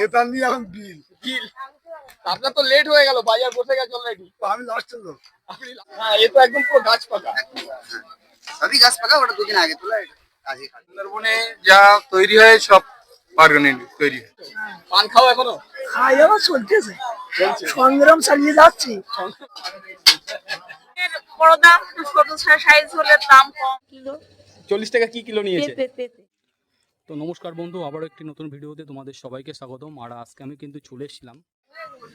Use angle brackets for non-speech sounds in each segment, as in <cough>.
খেতাম নিয়ে এখন বিল। বিল? আপনার তো লেট হয়ে গেল বাজার বসে গেছে অলরেডি আমি লাস্টের লোক আপনি হ্যাঁ এ তো একদম পুরো গাছ পাকা। সবই গাছ পাকা ওটা দুদিন আগে তোলা এটা। সুন্দরবনে যা তৈরি হয় সব তৈরি হয়। পান খাও এখনও? খাওয়া দাওয়া চলতেছে। সংগ্রাম চালিয়ে যাচ্ছি। বড় দাম ছোট সাইজ হলে দাম কম? কিলো চল্লিশ টাকা কি কিলো নিয়েছে? তো নমস্কার বন্ধু, আবারও একটি নতুন ভিডিওতে তোমাদের সবাইকে স্বাগতম। আর আজকে আমি কিন্তু চলে এসেছিলাম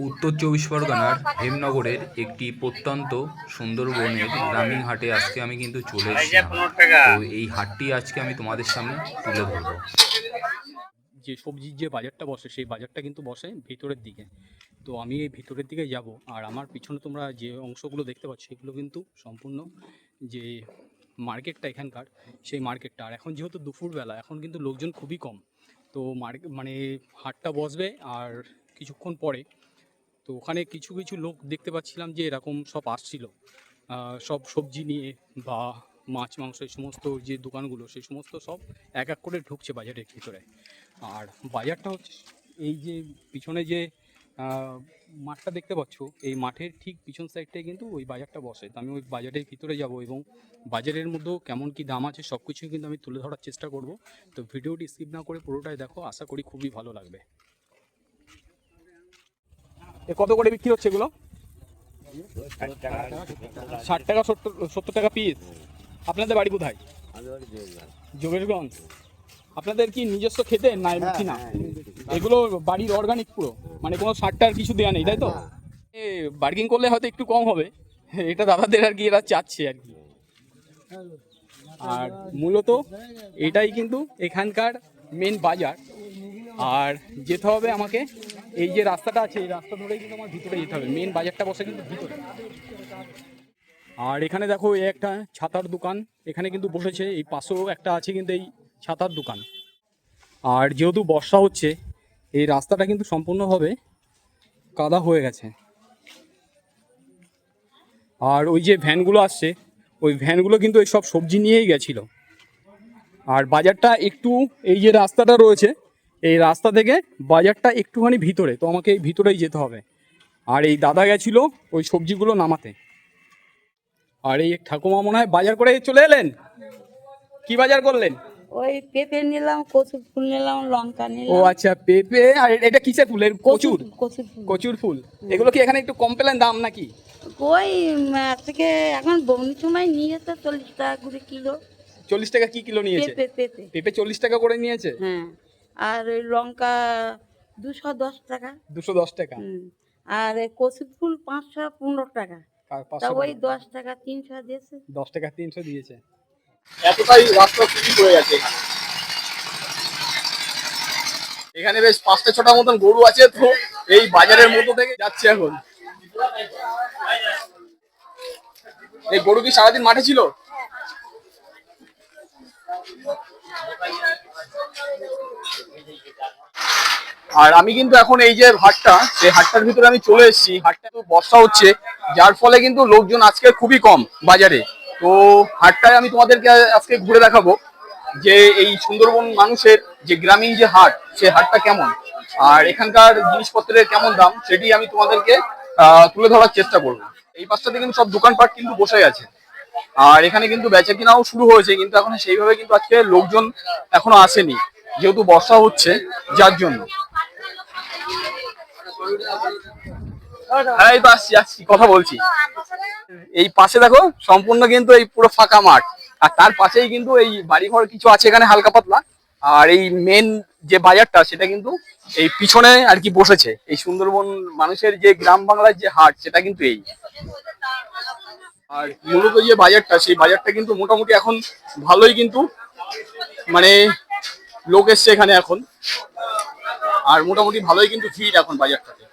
উত্তর চব্বিশ পরগনার হেমনগরের একটি প্রত্যন্ত সুন্দরবনের গ্রামীণ হাটে। আজকে আমি কিন্তু চলে এসেছিলাম। তো এই হাটটি আজকে আমি তোমাদের সামনে তুলে ধরবো। যে সবজির যে বাজারটা বসে, সেই বাজারটা কিন্তু বসে ভিতরের দিকে। তো আমি এই ভিতরের দিকে যাব। আর আমার পিছনে তোমরা যে অংশগুলো দেখতে পাচ্ছ, সেগুলো কিন্তু সম্পূর্ণ যে মার্কেটটা এখানকার, সেই মার্কেটটা। আর এখন যেহেতু দুপুরবেলা, এখন কিন্তু লোকজন খুবই কম। তো মার্কেট মানে হাটটা বসবে আর কিছুক্ষণ পরে, তো ওখানে কিছু কিছু লোক দেখতে পাচ্ছিলাম যে এরকম সব আসছিল। সব সবজি নিয়ে বা মাছ, মাংস, এই সমস্ত যে দোকানগুলো, সেই সমস্ত সব এক এক করে ঢুকছে বাজারের ভিতরে। আর বাজারটা হচ্ছে এই যে, পিছনে যে মাঠটা দেখতে পাচ্ছ। এই মাঠের ঠিক পিছন সাইডটাই কিন্তু ওই বাজারটা বসে। তো আমি ওই বাজারের ভিতরে যাব এবং বাজারের মধ্যেও কেমন কি দাম আছে সব কিছুই কিন্তু আমি তুলে ধরার চেষ্টা করব। তো ভিডিওটি স্কিপ না করে পুরোটাই দেখো আশা করি খুবই ভালো লাগবে। এ কত করে বিক্রি হচ্ছে এগুলো? ষাট টাকা সত্তর সত্তর টাকা পিস আপনাদের বাড়ি কোথায়? যোগেশগঞ্জ। আপনাদের কি নিজস্ব খেতে? না এমনি না। এগুলো বাড়ির অর্গানিক পুরো। মানে কোনো সারটার কিছু দেওয়া নেই তাই তো? বার্গিং করলে হয়তো একটু কম হবে। এটা দাদাদের আর কি এরা চাচ্ছে আর কি। আর মূলত এটাই কিন্তু এখানকার মেন বাজার। আর যেতে হবে আমাকে এই যে রাস্তাটা আছে এই রাস্তা ধরেই কিন্তু আমার ভিতরে যেতে হবে। মেন বাজারটা বসে কিন্তু ভিতরে। আর এখানে দেখো এই একটা ছাতার দোকান। এখানে কিন্তু বসেছে এই পাশেও একটা আছে কিন্তু এই ছাতার দোকান। আর যেহেতু বর্ষা হচ্ছে, এই রাস্তাটা কিন্তু সম্পূর্ণভাবে কাদা হয়ে গেছে। আর ওই যে ভ্যানগুলো আসছে, ওই ভ্যানগুলো কিন্তু এই সব সবজি নিয়েই গেছিল। আর বাজারটা একটু, এই যে রাস্তাটা রয়েছে, এই রাস্তা থেকে বাজারটা একটুখানি ভিতরে, তো আমাকে এই ভিতরেই যেতে হবে। আর এই দাদা গেছিল ওই সবজিগুলো নামাতে। আর এই ঠাকুমা মনে হয় বাজার করে চলে এলেন? কি বাজার করলেন? ওই পেঁপে নিলাম কচুর ফুল নিলাম লঙ্কা ও আচ্ছা পেঁপে আর এটা কিসের ফুলের কচুর কচুর? ফুল। কচুর ফুল। এগুলো কি এখানে একটু কম পেলেন দাম নাকি? ওই থেকে এখন বমনি সময় নিয়েছে চল্লিশ টাকা করে কিলো। চল্লিশ টাকা কি কিলো নিয়েছে? পেঁপে চল্লিশ টাকা করে নিয়েছে? হ্যাঁ। আর ওই লঙ্কা দুশো দশ টাকা। দুশো দশ টাকা। আর কচুর ফুল পাঁচশো পনেরো টাকা। ওই দশ টাকা তিনশো দিয়েছে। দশ টাকা তিনশো দিয়েছে। এতটাই রাস্তা চুরি হয়ে গেছে এখানে। বেশ পাঁচটা ছটা মতন গরু আছে, তো এই বাজারের মতো থেকে যাচ্ছে এখন। এই গরু কি সারাদিন মাঠে ছিল? আর আমি কিন্তু এখন এই যে হাটটা সেই হাটটার ভিতরে আমি চলে এসেছি। হাটটা তো বর্ষা হচ্ছে, যার ফলে কিন্তু লোকজন আজকে খুবই কম বাজারে। তো হাটটায় আমি তোমাদেরকে আজকে ঘুরে দেখাবো যে এই সুন্দরবন মানুষের যে গ্রামীণ যে হাট, সে হাটটা কেমন? আর এখানকার জিনিসপত্রের কেমন দাম, সেটি আমি তোমাদেরকে তুলে ধরার চেষ্টা করব। এই পাশটাতে কিন্তু সব দোকানপাট কিন্তু বসে আছে। আর এখানে কিন্তু বেচা কিনাও শুরু হয়েছে, কিন্তু এখন সেইভাবে কিন্তু আজকে লোকজন এখনও আসেনি, যেহেতু বর্ষা হচ্ছে, যার জন্য। হ্যাঁ এই তো আসছি আসছি, কথা বলছি। এই পাশে দেখো, সম্পূর্ণ কিন্তু এই পুরো ফাঁকা মাঠ। আর তার পাশেই কিন্তু এই বাড়িঘর কিছু আছে এখানে হালকা পাতলা। আর এই মেন যে বাজারটা, সেটা কিন্তু এই পিছনে আর কি বসেছে। এই সুন্দরবন মানুষের যে গ্রাম বাংলার যে হাট, সেটা কিন্তু এই। আর মূলত যে বাজারটা, সেই বাজারটা কিন্তু মোটামুটি এখন ভালোই কিন্তু মানে লোক এসছে এখানে এখন। আর মোটামুটি ভালোই কিন্তু ভিড় এখন বাজারটাতে।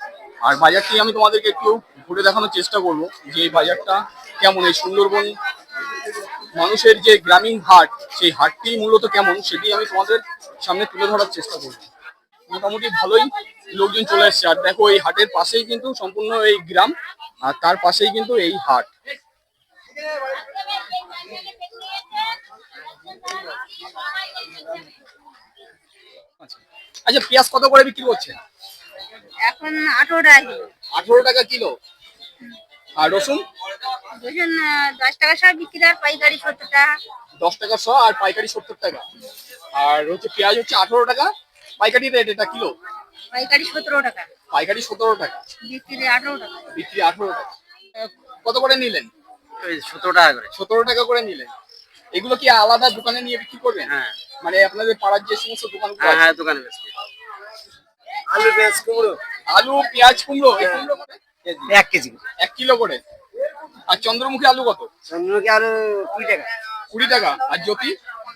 আর বাজারটি আমি তোমাদেরকে একটু ঘুরে দেখানোর চেষ্টা করব যে এই বাজারটা কেমন এই সুন্দরবন মানুষের যে গ্রামীণ হাট সেই হাটটি মূলত কেমন সেটি আমি তোমাদের সামনে তুলে ধরার চেষ্টা করব। মোটামুটি ভালোই লোকজন চলে এসছে আর দেখো এই হাটের পাশেই কিন্তু সম্পূর্ণ এই গ্রাম আর তার পাশেই কিন্তু এই হাট। আচ্ছা আচ্ছা পেঁয়াজ কত করে বিক্রি করছেন? এখন আঠারো টাকা কিলো। আঠারো টাকা কিলো। আর রসুন? দুজন দশ টাকা সব বিক্রি আর পাইকারি সত্তর টাকা। দশ টাকা শ আর পাইকারি সত্তর টাকা। আর হচ্ছে পেঁয়াজ হচ্ছে আঠারো টাকা পাইকারি রেট এটা কিলো? পাইকারি সতেরো টাকা। পাইকারি সতেরো টাকা। বিক্রি আঠারো টাকা। বিক্রি আঠারো টাকা। কত করে নিলেন? সতেরো টাকা করে। সতেরো টাকা করে নিলেন। এগুলো কি আলাদা দোকানে নিয়ে বিক্রি করবেন? হ্যাঁ। মানে আপনাদের পাড়ার যে সমস্ত দোকান হ্যাঁ হ্যাঁ দোকানে বেশি। আলু পেঁয়াজ কুমড়ো। আলু পেঁয়াজ কুমড়ো এই কুমড়ো কত? এক কেজি এক কিলো করে? আর চন্দ্রমুখী আলু কত? চন্দ্রমুখী আলু কুড়ি টাকা। কুড়ি টাকা। আর জ্যোতি?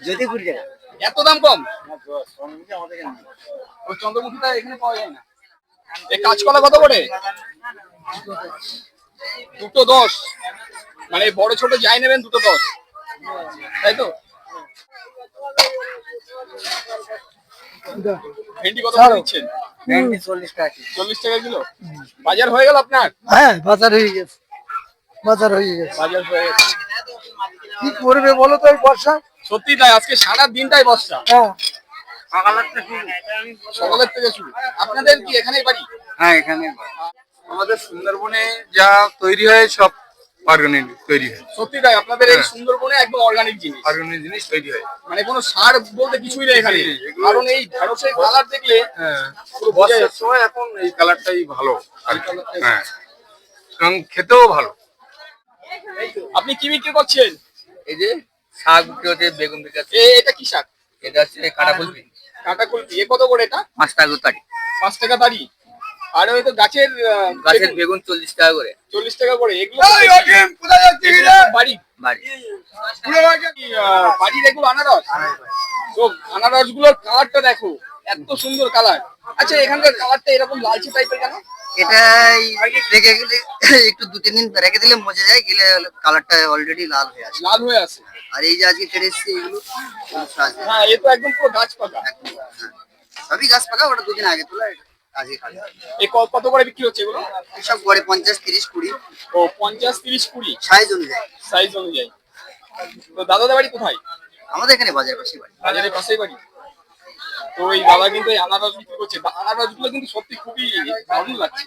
যদি কুড়ি টাকা। এত দাম কম? চন্দ্রমুখীটা এখানে পাওয়া যায় না। এই কাঁচকলা কত করে? দুটো দশ। মানে বড় ছোট যাই নেবেন দুটো দশ। তাই তো? ভেন্ডি কত করে দিচ্ছেন? ভেন্ডি চল্লিশ টাকা। চল্লিশ টাকা কিলো? বাজার হয়ে গেল আপনার? হ্যাঁ বাজার হয়ে গেছে। বাজার হয়ে গেছে। বাজার হয়ে গেছে। কি করবে বলো তো এই বর্ষা? সত্যি তাই আজকে সারা দিনটাই বর্ষা। হ্যাঁ। সকালের থেকে শুরু। আপনাদের কি এখানেই বাড়ি? হ্যাঁ এখানে আমাদের সুন্দরবনে যা তৈরি হয় সব অর্গানিক তৈরি হয়। সত্যি তাই আপনাদের এই হ্যাঁ। সুন্দরবনে একদম অর্গানিক জিনিস। অর্গানিক জিনিস তৈরি হয়। মানে কোনো সার বলতে কিছুই নেই এখানে। কারণ এই ঢেঁড়সের কালার দেখলে হ্যাঁ। বর্ষার সময় এখন এই কালারটাই ভালো। হ্যাঁ। এবং খেতেও ভালো। আপনি কি বিক্রি করছেন? এই যে শাক বিক্রি হচ্ছে বেগুন বিক্রি হচ্ছে। এটা কি শাক? এটা হচ্ছে কাটা ফুলবি কাঁটা কুলপি। এ কত করে এটা? পাঁচ টাকা তারি। পাঁচ টাকা দাঁড়ি আর ওই তো গাছের গাছের বেগুন, চল্লিশ টাকা করে। চল্লিশ টাকা করে। এগুলো। বাড়ি। বাড়ির এগুলো আনারস। তো আনারসগুলোর কালারটা দেখো এত সুন্দর কালার। আচ্ছা এখানকার কালারটা এরকম লালচে টাইপের কেন? এটাই রেখে গেলে একটু দু তিন দিন রেখে দিলে মজে যায় গেলে কালারটা অলরেডি লাল হয়ে আসে। লাল হয়ে আছে আর এই যে আজকে কেটে এসছে এগুলো হ্যাঁ এ তো একদম পুরো গাছ পাকা। হ্যাঁ। সবই গাছ পাকা ওটা দুদিন আগে তোলা এটা এই কত করে বিক্রি হচ্ছে এগুলো? সব গড়ে পঞ্চাশ তিরিশ কুড়ি। ও পঞ্চাশ তিরিশ কুড়ি? সাইজ অনুযায়ী। সাইজ অনুযায়ী। তো দাদাদের বাড়ি কোথায়? আমাদের এখানে বাজার পাশে বাড়ি। বাজারের পাশেই বাড়ি? তো এই দাদা কিন্তু এই আনারস বিক্রি করছে। আনারসগুলো কিন্তু সত্যি খুবই দারুণ লাগছে।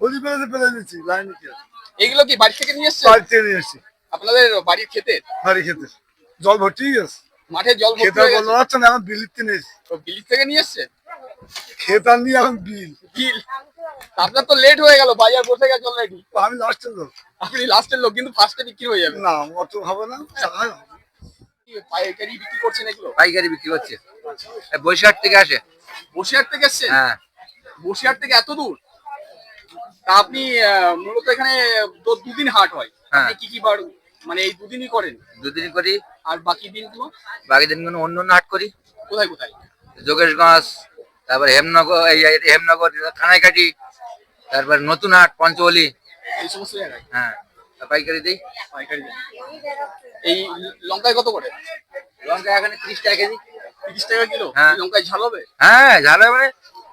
গলি পেঁয়াজে পেলে দিচ্ছি লাইন এইগুলো কি বাড়ি থেকে নিয়ে এসছে বাড়ি থেকে নিয়ে এসছি। আপনাদের বাড়ির খেতে বাড়ি খেতে জল ভর্তি গেছে মাঠে জল খেতে হয়ে বলতে পারছে না এখন বিলিতে নিয়েছি। তো বিলি থেকে নিয়ে এসছে? খেতার নিয়ে এখন বিল। বিল? আপনার তো লেট হয়ে গেল বাজার বসে গেছে অলরেডি আমি লাস্টের লোক। আপনি লাস্টের লোক কিন্তু ফার্স্টে বিক্রি হয়ে যাবে। না অত হবে না পাইকারি বিক্রি করছেন এগুলো? পাইকারি বিক্রি করছে বৈশাখ থেকে আসে। বসিরহাট থেকে এসছেন হ্যাঁ। বসিরহাট থেকে এত দূর? তা আপনি আহ, মূলত এখানে তো দুদিন হাট হয়। হ্যাঁ। আপনি কি কি বার মানে এই দুদিনই করেন? দুদিন করি। আর বাকি দিনগুলো? বাকি দিনগুলো অন্য অন্য হাট করি। কোথায় কোথায়? যোগেশগঞ্জ তারপর হেমনগর এই হেমনগর থানাইকাটি তারপর নতুন হাট পঞ্চলি এই সমস্ত জায়গায়? হ্যাঁ পাইকারি দিই। পাইকারি। এই লঙ্কায় কত করে? লঙ্কা এখানে ত্রিশ টাকা কেজি। তিরিশ টাকা কিলো? হ্যাঁ। লঙ্কায় ঝাল হবে? হ্যাঁ ঝাল মানে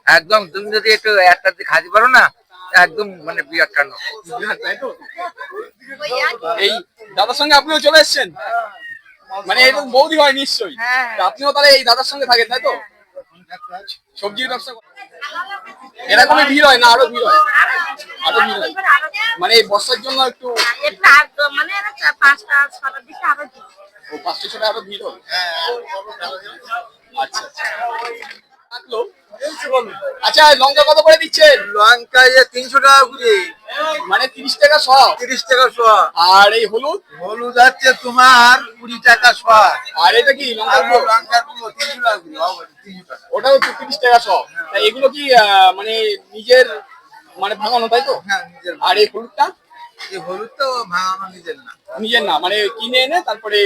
একদম তুমি যদি একটু একটা খাতে পারো না একদম মানে বিরাট কাণ্ড। তাই তো? এই দাদার সঙ্গে আপনিও চলে এসেছেন? মানে এরকম বৌদি হয় নিশ্চয়ই। আপনিও তাহলে এই দাদার সঙ্গে থাকেন তাই তো? সবজির ব্যবসা করেন? এরকমই ভিড় হয় না আরও ভিড় হয়? আরও ভিড় হয়। মানে এই বর্ষার জন্য একটু মানে পাঁচটা ছটার দিকে আরও দিই। ও পাঁচটা ছটা আরও ভিড় হয়? আচ্ছা আচ্ছা। থাকল। আচ্ছা লঙ্কা কত করে দিচ্ছেন? লঙ্কা যে তিনশো টাকা করে। মানে তিরিশ টাকা শ তিরিশ টাকা শোয়া আর এই হলুদ? হলুদ আছে তোমার কুড়ি টাকা শোয়া আর এটা কি লঙ্কা গুঁড়ো? লঙ্কারগুলো তিনশো টাকা করে ওটাও তো তিরিশ টাকা শ তা এগুলো কি মানে নিজের মানে ভাঙানো তাই তো? হ্যাঁ আর এই হলুদটা? এই হলুদ তো ভাঙানো নিজের না। নিজের না মানে কিনে এনে তারপরে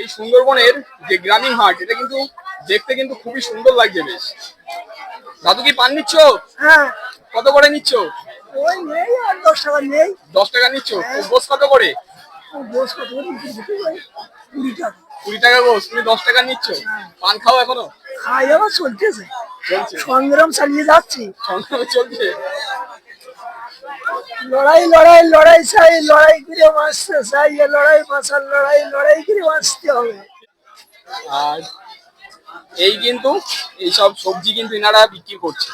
এই সুন্দরবনের যে গ্রামীণ হাট এটা কিন্তু দেখতে কিন্তু খুবই সুন্দর লাগছে বেশ। দাদু কি পান নিচ্ছ? হ্যাঁ। কত করে নিচ্ছ? ওই নেই আর দশ টাকা নেই। দশ টাকা নিচ্ছ? গোস কত করে? কত? কুড়ি টাকা। কুড়ি টাকা গোস তুমি দশ টাকা নিচ্ছ? পান খাও এখনও? খাই আবার চলতেছে। সংগ্রাম চালিয়ে যাচ্ছি। সংগ্রামে চলছে। লড়াই লড়াই লড়াই চাই লড়াই করে বাঁচতে চাই লড়াই বাঁচার লড়াই লড়াই করে বাঁচতে হবে। আর এই কিন্তু এইসব সবজি কিন্তু এনারা বিক্রি করছে।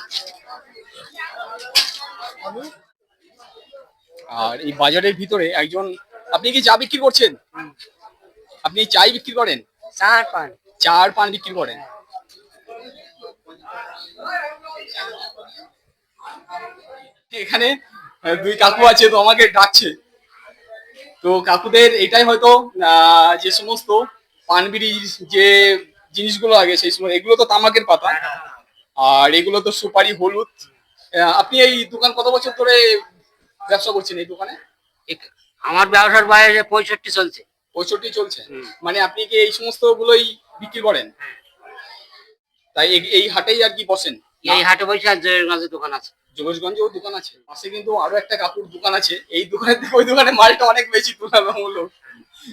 আর এই বাজারের ভিতরে একজন আপনি কি চা বিক্রি করছেন? আপনি চাই বিক্রি করেন? চার পান। চার পান বিক্রি করেন। এখানে দুই কাকু আছে তো আমাকে ডাকছে। তো কাকুদের এটাই হয়তো আহ, যে সমস্ত পান বিড়ির যে জিনিসগুলো আগে সেই সময় এগুলো তো তামাকের পাতা। আর এগুলো তো সুপারি হলুদ। আপনি এই দোকান কত বছর ধরে ব্যবসা করছেন এই দোকানে? আমার ব্যবসার বাইরে পঁয়ষট্টি চলছে। পঁয়ষট্টি চলছে। মানে আপনি কি এই সমস্ত গুলোই বিক্রি করেন? তাই এই- হাটেই আর কি বসেন? এই হাটে বসে আর জয়ের দোকান আছে। যোগেশগঞ্জেও দোকান আছে। পাশে কিন্তু আরও একটা কাপড় দোকান আছে। এই দোকানে থেকে ওই দোকানে মালটা অনেক বেশি তুলনামূলক।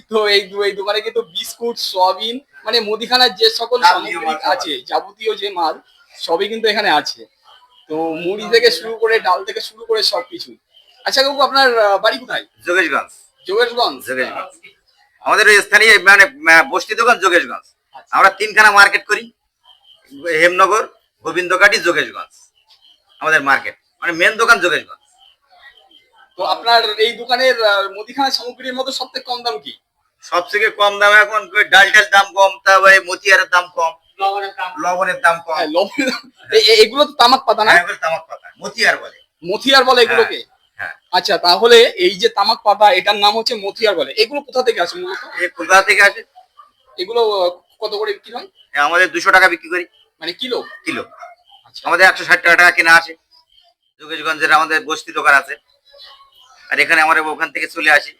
তো এই এই দোকানে কিন্তু বিস্কুট সয়াবিন মানে মুদিখানার যে সকল সামগ্রী আছে যাবতীয় যে মাল সবই কিন্তু এখানে আছে। তো মুড়ি থেকে শুরু করে ডাল থেকে শুরু করে সবকিছু আচ্ছা কাকু আপনার বাড়ি কোথায়? যোগেশগঞ্জ। যোগেশগঞ্জ? যোগেশগঞ্জ। আমাদের স্থানীয় মানে বস্তি দোকান যোগেশগঞ্জ। আমরা তিনখানা মার্কেট করি। হেমনগর গোবিন্দকাটি যোগেশগঞ্জ। আমাদের মার্কেট। মানে মেন দোকান যোগেশগঞ্জ। তো আপনার এই দোকানের মুদিখানা সামগ্রীর মধ্যে সবথেকে কম দাম কি? সব থেকে কম দাম এখন ওই ডাল দাম কম তারপরে মতিয়ারের দাম কম। লবণের দাম। কম। হ্যাঁ, এগুলো তো তামাক পাতা না? হ্যাঁ, তামাক পাতা মতিয়ার বলে। মথিয়ার বলে এগুলোকে? হ্যাঁ আচ্ছা তাহলে এই যে তামাক পাতা এটার নাম হচ্ছে মথিয়ার বলে। এগুলো কোথা থেকে আসে মূলত? কলকাতা থেকে আসে। এগুলো কত করে বিক্রি হয়? আমাদের দুশো টাকা বিক্রি করি। মানে কিলো? কিলো। আচ্ছা। আমাদের একশো ষাট টাকা টাকা কেনা আছে যোগেশগঞ্জের আমাদের বস্তি দোকান আছে। আর এখানে আমরা ওখান থেকে চলে আসি।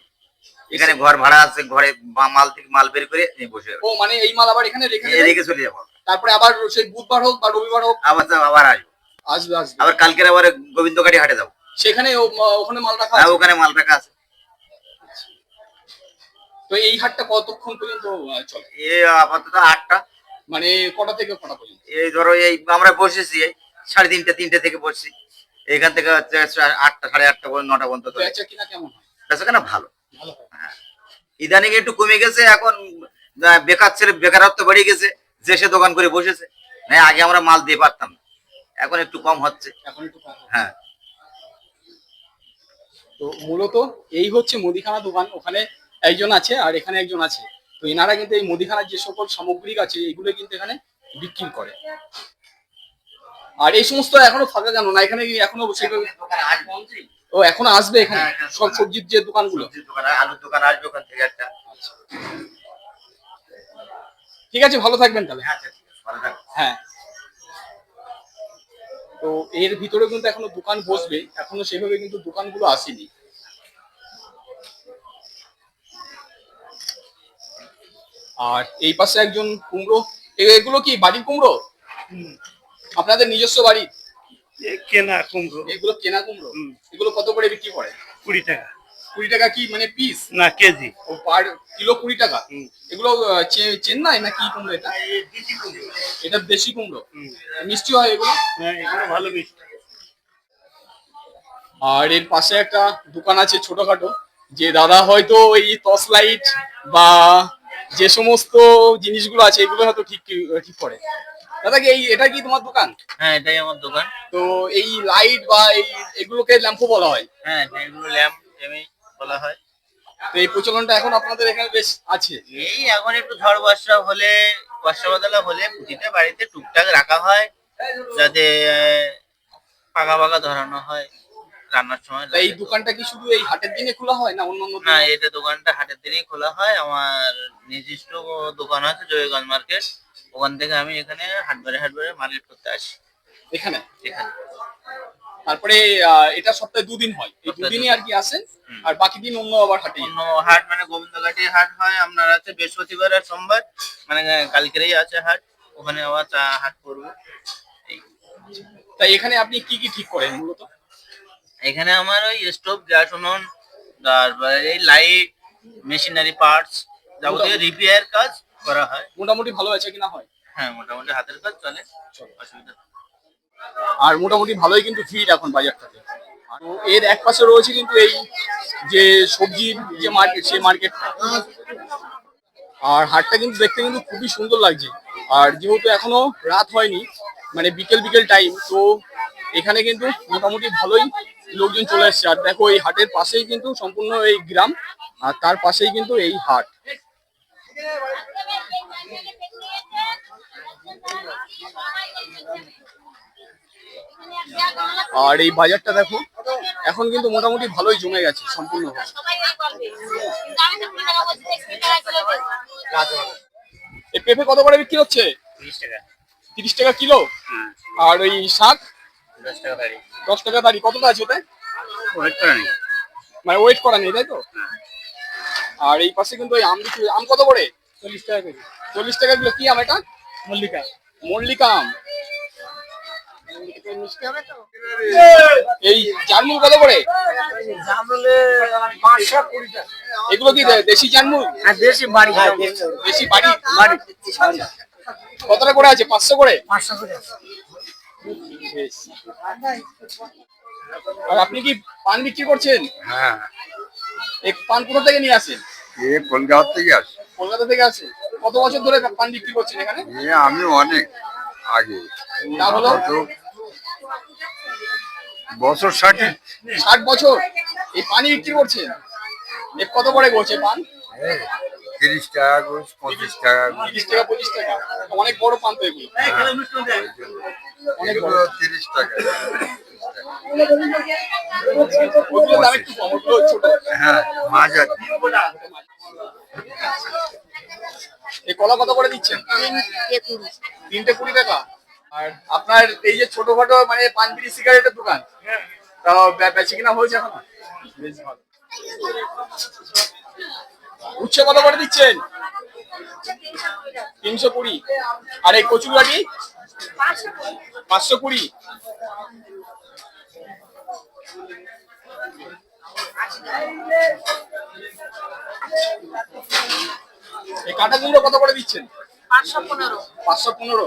এখানে ঘর ভাড়া আছে ঘরে বা- মাল থেকে মাল বের করে এই বসে ও মানে এই মাল আবার এখানে রেখে রেখে চলে যাব। তারপরে আবার সেই বুধবার হোক বা রবিবার হোক? আবার আবার আসব। আসবে আসবে। আবার কালকের আবার গোবিন্দকাটি হাটে যাব। সেখানে ওখানে মাল রাখা আর আছে? ওখানে মাল রাখা আছে। তো এই হাটটা কতক্ষণ পর্যন্ত চলে? এই আপাতত আটটা। মানে কটা থেকে কটা পর্যন্ত? এই ধরো এই আমরা বসেছি এই সাড়ে তিনটে তিনটে থেকে বসছি। এখান থেকে হচ্ছে আটটা সাড়ে আটটা পর্যন্ত নটা পর্যন্ত আচ্ছা কিনা কেমন হয়? বেচা কেনা ভালো। ভালো হয় হ্যাঁ। ইদানিং একটু কমে গেছে এখন বেকার ছেলে বেকারত্ব বেড়ে গেছে যে সে দোকান করে বসেছে। না আগে আমরা মাল দিয়ে পারতাম না। এখন একটু কম হচ্ছে। এখন একটু কম হ্যাঁ। তো মূলত এই হচ্ছে মুদিখানা দোকান ওখানে একজন আছে আর এখানে একজন আছে। তো এনারা কিন্তু এই মুদিখানার যে সকল সামগ্রিক আছে এগুলো কিন্তু এখানে বিক্রি করে। আর এই সমস্ত এখনও ফাঁকা কেন না এখানে কি এখনও সেভাবে ও এখনও আসবে এখানে? হ্যাঁ, হ্যাঁ, সব সবজির যে দোকানগুলো? দোকান আলুর দোকান আসবে ওখান থেকে একটা। ঠিক আছে ভালো থাকবেন তাহলে। আচ্ছা ভালো থাকো। হ্যাঁ। তো এর ভিতরে কিন্তু এখনও দোকান বসবে এখনও সেভাবে কিন্তু দোকানগুলো আসেনি। আর এই পাশে একজন কুমড়ো এগুলো কি বাড়ির কুমড়ো? আপনাদের নিজস্ব বাড়ি কেনা কুমড়ো। এগুলো কেনা কুমড়ো? এগুলো কত করে বিক্রি করে? কুড়ি টাকা। কুড়ি টাকা কি মানে পিস না কেজি। ও পার কিলো কুড়ি টাকা। এগুলো চেন্নাই না কি কুমড়ো এটা? এটা দেশি কুমড়ো। মিষ্টি হয় এগুলো? হ্যাঁ এগুলো ভালো মিষ্টি। আর এর পাশে একটা দোকান আছে ছোটখাটো যে দাদা হয়তো ওই টর্চ লাইট বা যে সমস্ত জিনিসগুলো আছে এগুলো হয়তো ঠিক ঠিক করে। দাদা কি এই এটা কি তোমার দোকান? হ্যাঁ এটাই আমার দোকান। তো এই লাইট বা এই এগুলোকে ল্যাম্পো বলা হয়? হ্যাঁ এগুলো ল্যাম্প এমনি বলা হয়। তো এই প্রচলনটা এখন আপনাদের এখানে বেশ আছে? এই এখন একটু ঝড় বর্ষা হলে বর্ষা বদলা হলে প্রতিটা বাড়িতে টুকটাক রাখা হয় যাতে পাকা পাকা ধরানো হয় রান্নার সময়। এই দোকানটা কি শুধু এই হাটের দিনে খোলা হয় না অন্যান্য না দিনে? এটা দোকানটা হাটের দিনেই খোলা হয়। আমার নির্দিষ্ট দোকান আছে জয়গঞ্জ মার্কেট। ওখান থেকে আমি এখানে হাটবারে হাটবারে মার্কেট করতে আসি। এখানে? এখানে। তারপরে এটা সপ্তাহে দুদিন হয়। এই দুদিনই আর কি আসেন আর বাকি দিন অন্য আবার হাটে অন্য হাট মানে গোবিন্দঘাটি হাট হয় আপনার আছে বৃহস্পতিবার আর সোমবার মানে কালকেরই আছে হাট ওখানে আবার চা হাট করব। তাই এখানে আপনি কি কি ঠিক করেন মূলত? এখানে আমার ওই স্টোভ গ্যাস উনুন তারপরে এই লাইট মেশিনারি পার্টস যাবতীয় রিপেয়ার কাজ করা হয়। মোটামুটি ভালো আছে কিনা হয়? হ্যাঁ মোটামুটি হাতের কাজ চলে। অসুবিধা আর মোটামুটি ভালোই কিন্তু ভিড় এখন বাজারটাতে। আর এর এক পাশে রয়েছে কিন্তু এই যে সবজির যে মার্কেট সেই মার্কেটটা আর হাটটা কিন্তু দেখতে কিন্তু খুবই সুন্দর লাগছে। আর যেহেতু এখনও রাত হয়নি মানে বিকেল বিকেল টাইম তো এখানে কিন্তু মোটামুটি ভালোই লোকজন চলে আসছে। আর দেখো এই হাটের পাশেই কিন্তু সম্পূর্ণ এই গ্রাম আর তার পাশেই কিন্তু এই হাট। আর এই বাজারটা দেখো এখন কিন্তু মোটামুটি ভালোই জমে গেছে সম্পূর্ণ এই পেঁপে কত করে বিক্রি হচ্ছে? তিরিশ টাকা কিলো? আর ওই শাক? দশ টাকা দাঁড়ি। কতটা আছে ওতে মানে ওয়েট করা নেই তাই তো? আর এই পাশে কিন্তু ওই আম বিক্রি আম কত করে? চল্লিশ টাকা কেজি। চল্লিশ টাকা কিলো কি আম এটা? মল্লিকা। মল্লিকা আম। এই জামরুল কত করে? এগুলো কি দেশি জামরুল? দেশি বাড়ি দেশি বাড়ি। কতটা করে আছে? পাঁচশো করে? পাঁচশো করে আর আপনি কি পান বিক্রি করছেন? হ্যাঁ। এই পান কোথা থেকে নিয়ে আসেন? এ কলকাতা থেকে আসে। কলকাতা থেকে আছে কত বছর ধরে পান বিক্রি করছেন এখানে? এ আমি অনেক আগে। হলো? বছর ষাটে। ষাট বছর। এই পানি বিক্রি করছেন? এ কত করে করছে পান? তিরিশ টাকা করে পঁচিশ টাকা। তিরিশ টাকা পঁচিশ টাকা। অনেক বড় পান তো এগুলো। অনেক বড়। তিরিশ টাকা। এই কলা কত করে দিচ্ছেন? তিনটে কুড়ি টাকা। আর আপনার এই যে ছোটখাটো মানে পান বিড়ি সিগারেটের দোকান, তা বেচে কিনা হয়েছে এখন? উচ্ছে কত করে দিচ্ছেন? তিনশো কুড়ি। আর এই কচুর গাড়ি পাঁচশো কুড়ি। এই কাঁটা কুমড়ো কত করে দিচ্ছেন? পাঁচশো পনেরো। পাঁচশো পনেরো।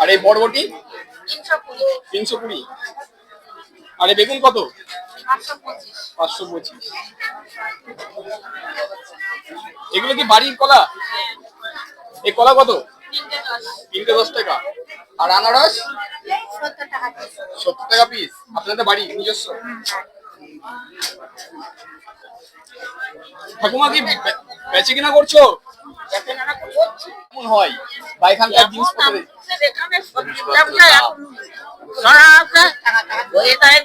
আর এই বরবটি? তিনশো কুড়ি। আর এই বেগুন কত? পাঁচশো পঁচিশ। এগুলো কি বাড়ির কলা? এই কলা কত? তিনটে দশ টাকা। আর আনারস? সত্তর টাকা পিস আপনাদের বাড়ি নিজস্ব? ঠাকুমা কি বেচে কিনা করছ? কেমন হয়? বা এখানকার জিনিসপত্র?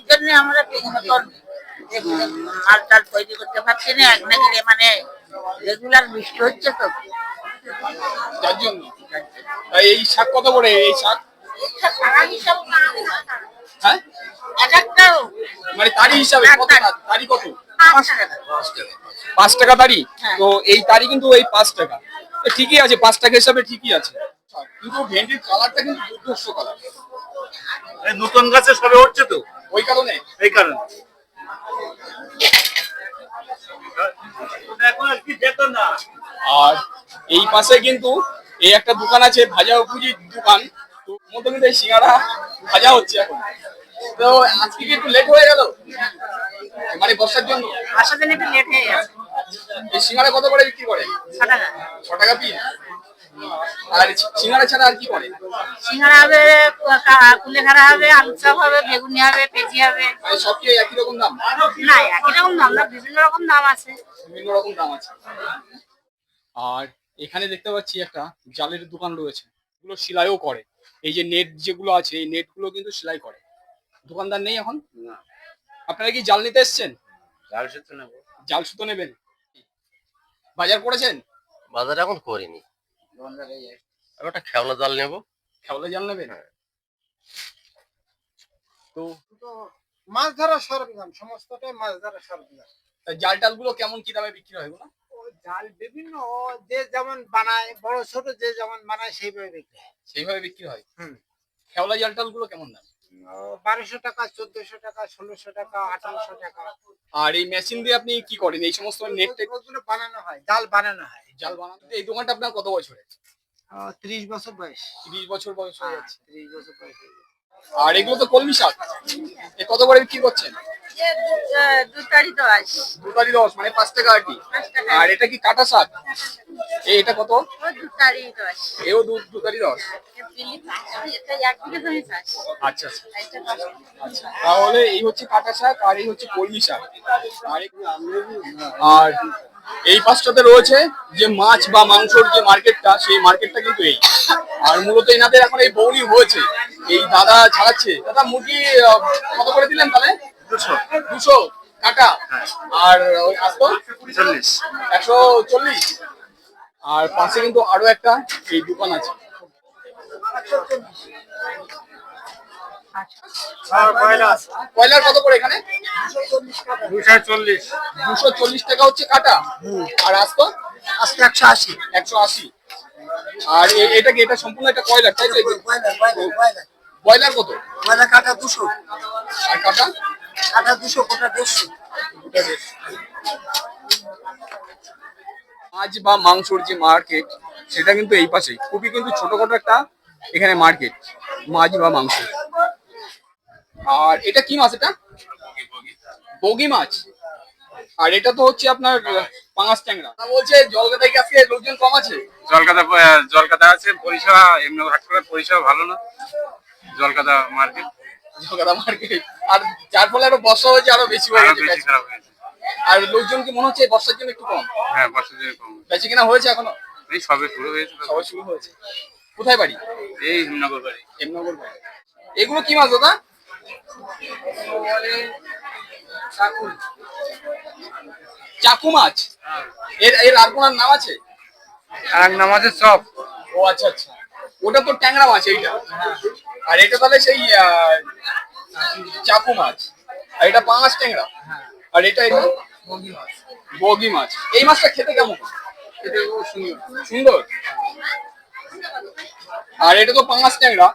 জন্য আমরা মাল টাল তৈরি করতে পারছি না। এক না গেলে মানে রেগুলার বৃষ্টি হচ্ছে তো। যার জন্য। এই শাক কত করে এই শাক? হ্যাঁ? মানে তারি হিসাবে কত তারি? কত? পাঁচ টাকা। তারি হ্যাঁ। তো এই তারি কিন্তু এই পাঁচ টাকা। ঠিকই আছে পাঁচ টাকা হিসাবে ঠিকই আছে। কিন্তু ভেন্ডির কালারটা কিন্তু দুর্ধর্ষ কালার। নতুন গাছে সবে হচ্ছে তো। ওই কারণে? এই কারণে। এখন আর কি যেত না। আর এই পাশে কিন্তু এই একটা দোকান আছে ভাজা উপজির দোকান। তো মধ্যে কিন্তু এই সিঙ্গারা ভাজা হচ্ছে এখন। তো আজকে কি একটু লেট হয়ে গেল? মানে বর্ষার জন্য? আসার দিন একটু লেট হয়ে গেছে। এই সিঙ্গারা কত করে বিক্রি করে? ছ টাকা। ছ টাকা পিস আর সিঙ্গারা ছাড়া আর কি করে? সিঙ্গারা হবে কুলেখাড়া হবে আলু চপ হবে বেগুনি হবে পেঁচি হবে। মানে সব কি একই রকম দাম? না একই রকম দাম না বিভিন্ন রকম দাম আছে। বিভিন্ন রকম দাম আছে। আর এখানে দেখতে পাচ্ছি একটা জালের দোকান রয়েছে এগুলো সেলাইও করে। এই যে নেট যেগুলো আছে এই নেটগুলো কিন্তু সেলাই করে। দোকানদার নেই এখন? আপনারা কি জাল নিতে এসছেন? জাল সেদ্ধ নেব। জাল সুতো নেবেন? বাজার করেছেন? বাজারে এখন করিনি। আমি একটা খেওলা জাল নেব। খেওলা জাল নেবেন? তো মাছ ধরা সরঞ্জাম সমস্তটাই মাছ ধরা সরঞ্জাম। জাল টালগুলো কেমন কি দামে বিক্রি হয় এগুলো জাল বিভিন্ন যে যেমন বানায় বড় ছোট যে যেমন বানায় সেইভাবে বিক্রি হয়। সেইভাবে বিক্রি হয়? হুম। খেওলা জাল টালগুলো কেমন দাম? বারোশো টাকা চোদ্দশো টাকা ষোলোশো টাকা আঠারোশো টাকা। আর এই মেশিন দিয়ে আপনি কি করেন? এই সমস্ত নেট ওগুলো বানানো হয় জাল বানানো হয়। জাল বানাতে এই দোকানটা আপনার কত বছরে ত্রিশ বছর বয়স। তিরিশ বছর বয়স হয়ে যাচ্ছে ত্রিশ বছর বয়স আর এগুলো তো কলমি শাক। এ কত করে বিক্রি করছেন? দু দশ। মানে পাঁচ টাকা আর এটা কি কাটা শাক? এটা কত? এও দশ। চাষ। আচ্ছা আচ্ছা। আচ্ছা তাহলে এই হচ্ছে কাটা শাক আর এই হচ্ছে কলমি শাক। আর এই- আর এই পাশটাতে রয়েছে যে মাছ বা মাংসর যে মার্কেটটা সেই মার্কেটটা কিন্তু এই। আর মূলত এনাদের এখন এই বৌনি হয়েছে। এই দাদা ছাড়াচ্ছে। দাদা মুরগি কত করে দিলেন তাহলে? দুশো কাটা আর ওই আস্ত চল্লিশ। একশো চল্লিশ। আর পাশে কিন্তু আরও একটা এই দোকান আছে। কয়লার কত করে এখানে? দুশো চল্লিশ। দুশো চল্লিশ টাকা হচ্ছে কাটা। আর আস্ত? আজকে একশো আশি। একশো আশি। আর এটা কি এটা সম্পূর্ণ একটা কয়লার? তাই তো কত? কয়লার কাটা দুশো। আর কাটা? কাটা দুশো কোটা দেড়শো মাছ বা মাংসর যে মার্কেট সেটা কিন্তু এই পাশেই। খুবই কিন্তু ছোটখাটো একটা এখানে মার্কেট মাছ বা মাংস। আর এটা কি মাছ এটা? বগি মাছ। আর এটা তো হচ্ছে আপনার পাঙাশ ট্যাংরা। তা বলছে জলকাতায় কি আজকে লোকজন কম আছে? জলকাতা জলকাতা আছে পরিষেবা এমনি হাট করে পরিষেবা ভালো না। জলকাতা মার্কেট জলকাতা মার্কেট। আর যার ফলে আরও বর্ষা হয়েছে আরও বেশি হয়ে গেছে বেশি খারাপ হয়েছে। আর লোকজন কি মনে হচ্ছে বর্ষার জন্য একটু কম? হ্যাঁ বর্ষা দিনে কম। বেশি কিনা হয়েছে এখনও? এই সবে শুরু হয়েছে তো। সবাই শুরু হয়েছে। কোথায় বাড়ি? এই হিমনগর বাড়ি। হেমনগর বাড়ি। এগুলো কি মাছ দাদা? চাকু মাছ? এর এর আর কোন নাম আছে? আর নামাজের সব ও আচ্ছা আচ্ছা। ওটা তো ট্যাংরা মাছ এইটা। আর এটা তাহলে সেই চাকু মাছ। আর এটা পাঙাশ ট্যাংরা। আর এটা এটা? বগি মাছ। এই মাছটা খেতে কেমন? খেতে সুন্দর। সুন্দর? আর এটা তো পাঙাশ ট্যাংরা।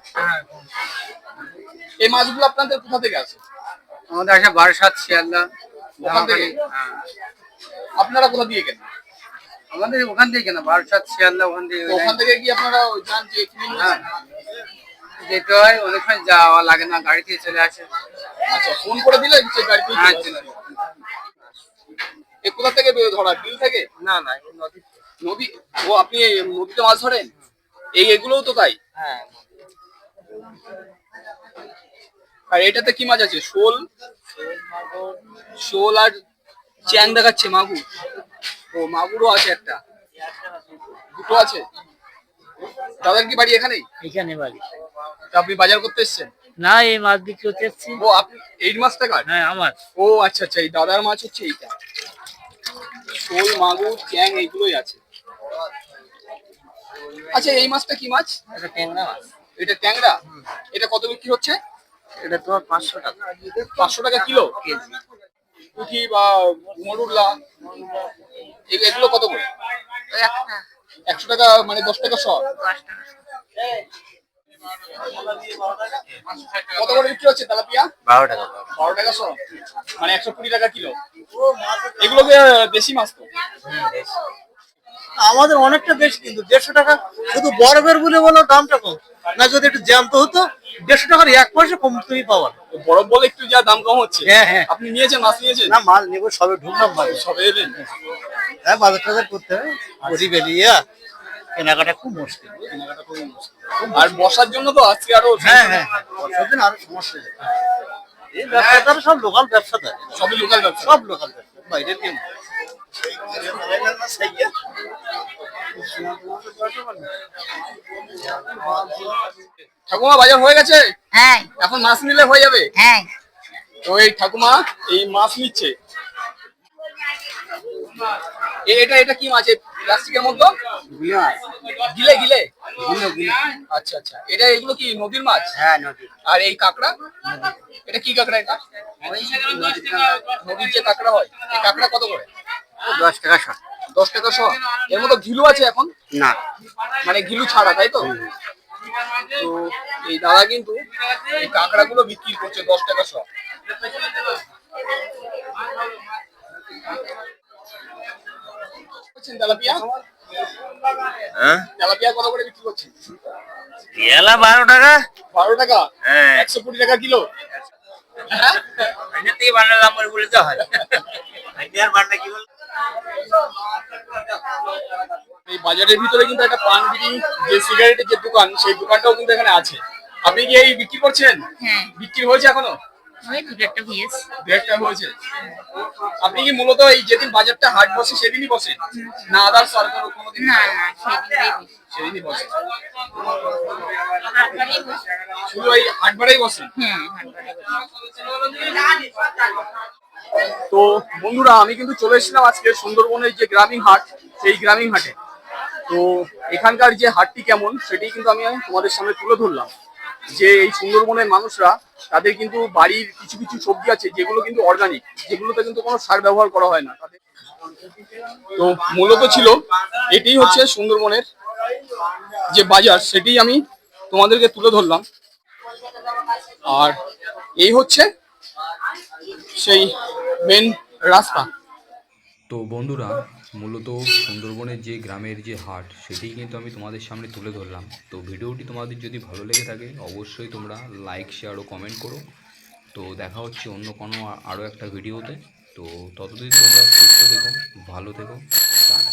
এই মাছগুলো আপনাদের কোথা থেকে আছে আমাদের আসে বারাসাত শিয়ালদা হ্যাঁ। আপনারা কোথা দিয়ে কেন আমাদের ওখান থেকে কেনা বারাসাত শিয়ালদা ওখান থেকে ওখান থেকে কি আপনারা যান যে কিনে যেতে হয় অনেক সময় যাওয়া লাগে না গাড়ি থেকে চলে আসে। আচ্ছা ফোন করে দিলে সে গাড়িতে হ্যাঁ, চলে। এ কোথা থেকে বের ধরা বিল থেকে? না না নদী। নদী? ও আপনি নদীতে মাছ ধরেন? এই এগুলোও তো তাই? হ্যাঁ। আর এটাতে কি মাছ আছে? শোল? শোল আর চ্যাং দেখাচ্ছে মাগুর। ও মাগুরও আছে একটা। দুটো আছে? দাদার কি বাড়ি এখানেই? এখানে বাড়ি। তা আপনি বাজার করতে এসেছেন? না এই মাছ বিক্রি করতে এসছি। ও আপনি এই মাছটা কার? হ্যাঁ আমার। ও আচ্ছা আচ্ছা এই দাদার মাছ হচ্ছে এইটা। শোল মাগুর চ্যাং এইগুলোই আছে। আচ্ছা এই মাছটা কি মাছ? এটা ট্যাংরা মাছ। এটা ট্যাংরা? এটা কত বিক্রি হচ্ছে? এটা তোমার পাঁচশো টাকা। পাঁচশো টাকা কিলো? পুঁটি বা মরুল্লা এ- এগুলো কত করে? একশো টাকা মানে দশ টাকা শ কত করে বিক্রি হচ্ছে তেলাপিয়া? বারো টাকা। বারো টাকা শ মানে একশো কুড়ি টাকা কিলো। এগুলো যে দেশি মাছ তো? আমাদের অনেকটা বেশি কিন্তু দেড়শো টাকা শুধু বরফের বলে বলো দামটা কম। না যদি একটু জ্যান্ত হতো দেড়শো টাকার এক পয়সা কম তুমি পাওয়া বরফ বলে একটু যা দাম কম হচ্ছে। হ্যাঁ হ্যাঁ। আপনি নিয়েছেন মাছ নিয়েছেন? না মাল নেব সবে ঢুকলাম বাড়ি সবে এলেন। হ্যাঁ বাজার টাজার করতে হবে। গরি বেরিয়ে কেনাকাটা খুব মুশকিল। কেনাকাটা খুবই মুশকিল। আর বর্ষার জন্য তো আজকে আরও হ্যাঁ হ্যাঁ বর্ষার দিন আরও সমস্যা এই ব্যবসাদার সব লোকাল ব্যবসাদার সবই লোকাল ব্যবসা। সব লোকাল ব্যবসা বাইরের কেউ না। ঠাকুমা বাজার হয়ে গেছে? হ্যাঁ। এখন মাছ নিলে হয়ে যাবে? হ্যাঁ। তো এই ঠাকুমা এই মাছ নিচ্ছে। এ- এটা এটা কি মাছ? প্লাস্টিকের মধ্যে? গিলে গিলে? আচ্ছা আচ্ছা। এটা এগুলো কি নদীর মাছ? হ্যাঁ নদী আর এই কাঁকড়া? এটা কি কাঁকড়া এটা? নদীর যে কাঁকড়া হয় এই কাঁকড়া কত করে? দশ টাকা দশ টাকা শ এর মধ্যে ঘিলু আছে এখন? না। মানে ঘিলু ছাড়া তাই তো? তো এই দাদা কিন্তু এই কাঁকড়া গুলো বিক্রি করছে দশ টাকা শ তেলাপিয়া? হ্যাঁ? তেলাপিয়া কত করে বিক্রি করছেন? বারো টাকা। বারো টাকা? হ্যাঁ। একশো কুড়ি টাকা কিলো? হ্যাঁ? এখান থেকে বানালাম বলে তো হয়। <laughs> আর কি বল এই বাজারের ভিতরে কিন্তু একটা পান বিড়ি যে সিগারেটের যে দোকান সেই দোকানটাও কিন্তু এখানে আছে। আপনি কি এই বিক্রি করছেন? হ্যাঁ। বিক্রি হয়েছে এখনও? হয়েছে। আপনি কি মূলত এই যেদিন বাজারটা হাট বসে সেদিনই বসে না না না সেদিনই বসে। শুধু এই হাটবারেই বসে হ্যাঁ বসে। তো বন্ধুরা, আমি কিন্তু চলে এসেছিলাম আজকে সুন্দরবনের যে গ্রামীণ হাট, সেই গ্রামীণ হাটে। তো এখানকার যে হাটটি কেমন, সেটি কিন্তু আমি তোমাদের সামনে তুলে ধরলাম। যে এই সুন্দরবনের মানুষরা, তাদের কিন্তু বাড়ির কিছু কিছু সবজি আছে, যেগুলো কিন্তু অর্গানিক যেগুলোতে কিন্তু কোনো সার ব্যবহার করা হয় না। তাদের তো মূলত ছিল এটাই হচ্ছে সুন্দরবনের যে বাজার, সেটি আমি তোমাদেরকে তুলে ধরলাম। আর এই হচ্ছে সেই মেন রাস্তা। তো বন্ধুরা, মূলত সুন্দরবনের যে গ্রামের যে হাট সেটিই কিন্তু আমি তোমাদের সামনে তুলে ধরলাম। তো ভিডিওটি তোমাদের যদি ভালো লেগে থাকে, অবশ্যই তোমরা লাইক শেয়ার ও কমেন্ট করো। তো দেখা হচ্ছে অন্য কোনো আরও একটা ভিডিওতে। তো ততদিন তোমরা সুস্থ থেকো, ভালো থেকো, টাটা।